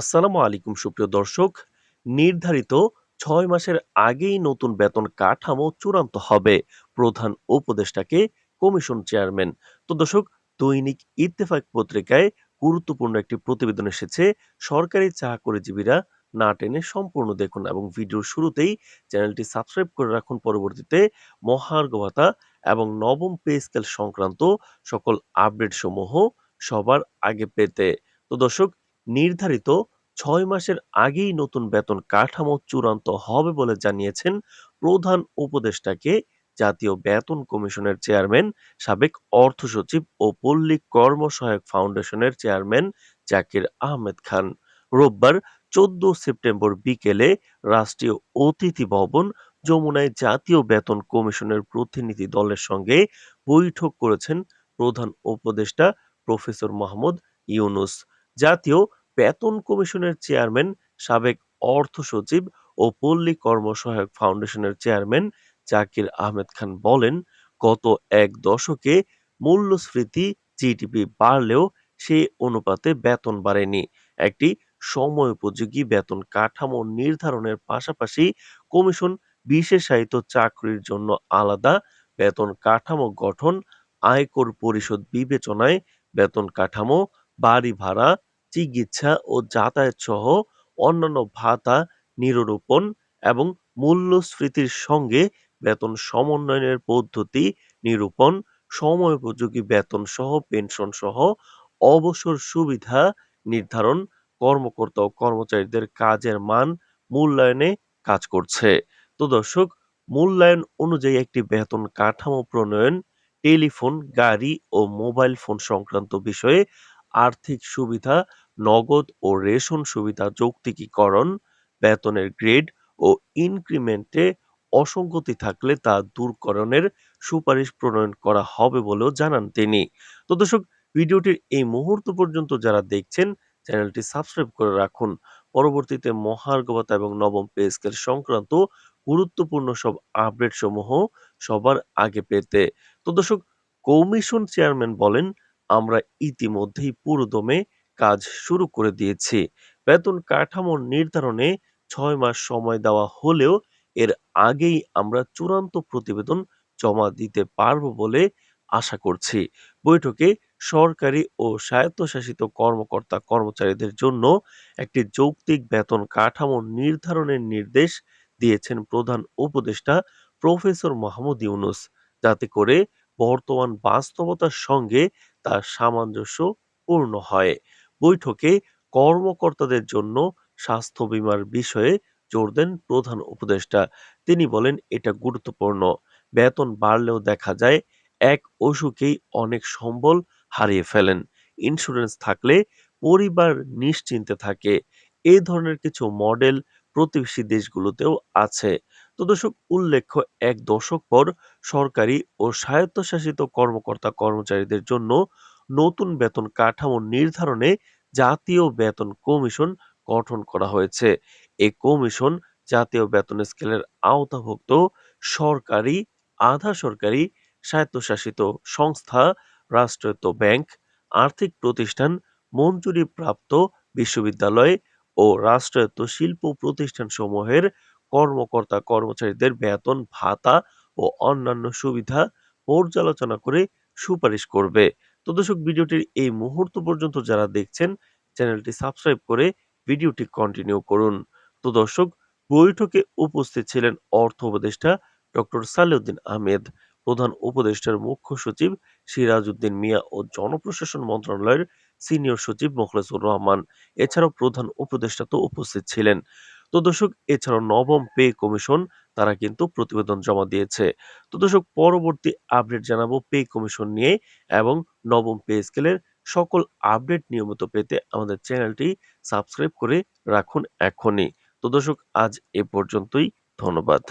আসসালামু আলাইকুম, সুপ্রিয় দর্শক। নির্ধারিত ছয় মাসের আগেই নতুন বেতন কাঠামো চূড়ান্ত হবে। প্রধান উপদেষ্টাকে কমিশন চেয়ারম্যান। তো দর্শক, দৈনিক ইত্তেফাক পত্রিকায় গুরুত্বপূর্ণ একটি প্রতিবেদন এসেছে। সরকারি চাকরিজীবীরা না টেনে সম্পূর্ণ দেখুন এবং ভিডিওর শুরুতেই চ্যানেলটি সাবস্ক্রাইব করে রাখুন। পরবর্তীতে মহার্ঘ ভাতা এবং নবম পে স্কেল সংক্রান্ত সকল আপডেট সমূহ সবার আগে পেতে। তো দর্শক নির্ধারিত ছয় মাসের আগেই নতুন বেতন কাঠামো চূড়ান্ত হবে বলে জানিয়েছেন প্রধান উপদেষ্টাকে জাতীয় বেতন কমিশনের চেয়ারম্যান, সাবেক অর্থ সচিব ও পল্লী কর্মসহায়ক ফাউন্ডেশনের চেয়ারম্যান জাকির আহমেদ খান। রোববার চোদ্দ সেপ্টেম্বর বিকেলে রাষ্ট্রীয় অতিথি ভবন যমুনায় জাতীয় বেতন কমিশনের প্রতিনিধি দলের সঙ্গে বৈঠক করেছেন প্রধান উপদেষ্টা প্রফেসর মাহমুদ ইউনুস। জাতীয় বেতন কমিশনের চেয়ারম্যান, সাবেক অর্থ সচিব ও পল্লী কর্মসহায়ক ফাউন্ডেশনের চেয়ারম্যান জাকির আহমেদ খান বলেন, গত এক দশকে মূল্যস্ফীতি জিডিপি বাড়লেও সে অনুপাতে বেতন বাড়েনি। একটি সময়োপযোগী বেতন কাঠামো নির্ধারণের পাশাপাশি কমিশন বিশেষায়িত চাকরির জন্য আলাদা বেতন কাঠামো গঠন, আয়কর পরিশোধ বিবেচনায় বেতন কাঠামো, বাড়ি ভাড়া চিকিৎসা ও যাতায়াত সহ অন্যান্য ভাতা নিরূপণ এবং মূল্যস্ফীতির সঙ্গে বেতন সমন্বয়ের পদ্ধতি নিরূপণ সময়োপযোগী বেতন সহ পেনশন সহ অবসর সুবিধা নির্ধারণ কর্মকর্তা ও কর্মচারীদের কাজের মান মূল্যায়নে কাজ করছে। তো দর্শক, মূল্যায়ন অনুযায়ী একটি বেতন কাঠামো প্রণয়ন, টেলিফোন, গাড়ি ও মোবাইল ফোন সংক্রান্ত বিষয়ে আর্থিক সুবিধা নগদ ও রেশন সুবিধা যৌক্তিকীকরণ, বেতনের গ্রেড ও ইনক্রিমেন্টে অসঙ্গতি থাকলে তা দূরকরণের সুপারিশ প্রণয়ন করা হবে বলেও জানান তিনি। তো দর্শক, ভিডিওটির এই মুহূর্ত পর্যন্ত যারা দেখছেন, চ্যানেলটি সাবস্ক্রাইব করে রাখুন। পরবর্তীতে মহার্ঘবতা এবং নবম পে স্কেল সংক্রান্ত গুরুত্বপূর্ণ সব আপডেট সমূহ সবার আগে পেতে। তো দর্শক, কমিশন চেয়ারম্যান বলেন, আমরা ইতিমধ্যেই পুরোদমে কাজ শুরু করে দিয়েছে। বেতন কাঠামো নির্ধারণে ছয় মাস সময় দেওয়া হলেও এর আগেই আমরা চূড়ান্ত প্রতিবেদন জমা দিতে পারব বলে আশা করছি। বৈঠকে সরকারি ও স্বায়ত্তশাসিত কর্মকর্তা কর্মচারীদের জন্য একটি যৌক্তিক বেতন কাঠামো নির্ধারণের নির্দেশ দিয়েছেন প্রধান উপদেষ্টা প্রফেসর মাহমুদ ইউনুস। যাতে করে বর্তমান বাস্তবতার সঙ্গে তার সামঞ্জস্য পূর্ণ হয়। বৈঠকে কর্মকর্তাদের জন্য স্বাস্থ্য বীমার বিষয়ে জোর দেন প্রধান উপদেষ্টা। তিনি বলেন, এটা গুরুত্বপূর্ণ। বেতন বাড়লেও দেখা যায় এক অসুখেই অনেক সম্বল হারিয়ে ফেলেন। ইন্স্যুরেন্স থাকলে পরিবার নিশ্চিন্তে থাকে। এই ধরনের কিছু মডেল প্রতিবেশী দেশগুলোতেও আছে। তো দর্শক, উল্লেখ্য, এক দশক পর সরকারি ও স্বায়ত্তশাসিত কর্মকর্তা কর্মচারীদের জন্য নতুন বেতন কাঠামো নির্ধারণে জাতীয় বেতন কমিশন গঠন করা হয়েছে। এই কমিশন জাতীয় বেতন স্কেলের আওতাভুক্ত সরকারি, আধা সরকারি, স্বায়ত্তশাসিত সংস্থা, রাষ্ট্রায়ত্ত ব্যাংক, আর্থিক প্রতিষ্ঠান মঞ্জুরি প্রাপ্ত বিশ্ববিদ্যালয় ও রাষ্ট্রায়ত্ত শিল্প প্রতিষ্ঠান সমূহের কর্মকর্তা কর্মচারীদের বেতন, ভাতা ও অন্যান্য সুবিধা পর্যালোচনা করে সুপারিশ করবে। তো দর্শক, ভিডিওটির এই মুহূর্ত পর্যন্ত যারা দেখছেন, চ্যানেলটি সাবস্ক্রাইব করে ভিডিওটি কন্টিনিউ করুন। তো দর্শক, বৈঠকে উপস্থিত ছিলেন অর্থ উপদেষ্টা ডক্টর সালেউদ্দিন আহমেদ, প্রধান উপদেষ্টার মুখ্য সচিব সিরাজ উদ্দিন মিয়া ও জনপ্রশাসন মন্ত্রণালয়ের সিনিয়র সচিব মোখলেসুর রহমান। এছাড়াও প্রধান উপদেষ্টা তো উপস্থিত ছিলেন। তো দর্শক, এছাড়াও নবম পে কমিশন, তারা কিন্তু প্রতিবেদন জমা দিয়েছে। তো দর্শক, পরবর্তী আপডেট জানাব পে কমিশন নিয়ে এবং নবম পে স্কেলের সকল আপডেট নিয়মিত পেতে আমাদের চ্যানেলটি সাবস্ক্রাইব করে রাখুন এখনই। তো দর্শক, আজ এ পর্যন্তই। ধন্যবাদ।